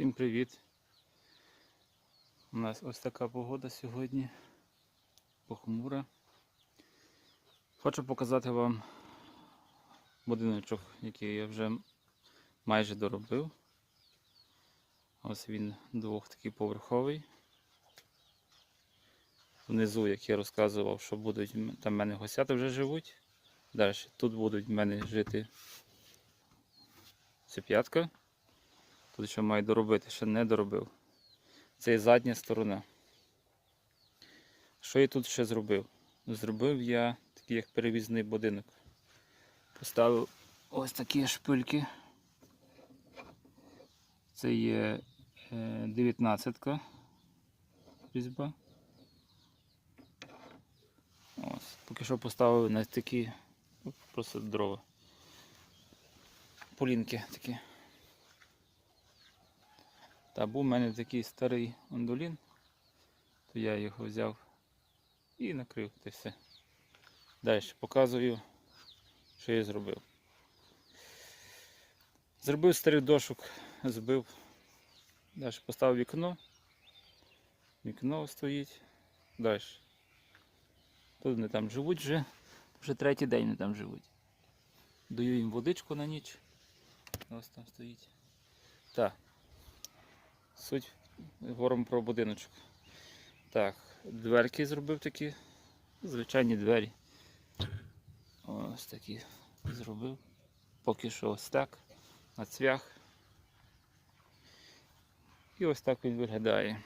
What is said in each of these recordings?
Всім привіт! У нас ось така погода сьогодні. Похмура. Хочу показати вам будиночок, який я вже майже доробив. Ось він двох такий поверховий. Внизу, як я розказував, що будуть там в мене госята вже живуть. Далі тут будуть в мене жити цеп'ятка. Тут ще маю доробити, ще не доробив. Це є задня сторона. Що я тут ще зробив? Зробив я такий як перевізний будинок. Поставив ось такі шпильки. Це є 19 різьба. Ось, поки що поставив на такі ну, просто дрова. Полінки такі. Та був у мене такий старий ондолін, то я його взяв і накрив та все. Далі показую, що я зробив. Зробив старий дошок, збив. Далі поставив вікно. Вікно стоїть. Далі. Тут вони там живуть вже. Вже третій день вони там живуть. Даю їм водичку на ніч. Ось там стоїть. Так. Суть говоримо про будиночок. Так, дверки зробив такі. Звичайні двері. Ось такі зробив. Поки що ось так. На цвях. І ось так він виглядає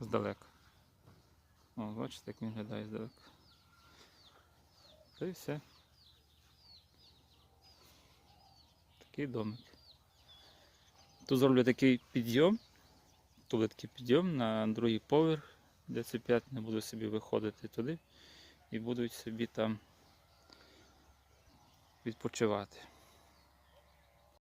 здалека. О, бачите, як він виглядає здалека. Та і все. Такий домик. Тут зроблю такий підйом. Тут підйом на другий поверх, де це п'ятна буду собі виходити туди і будуть собі там відпочивати.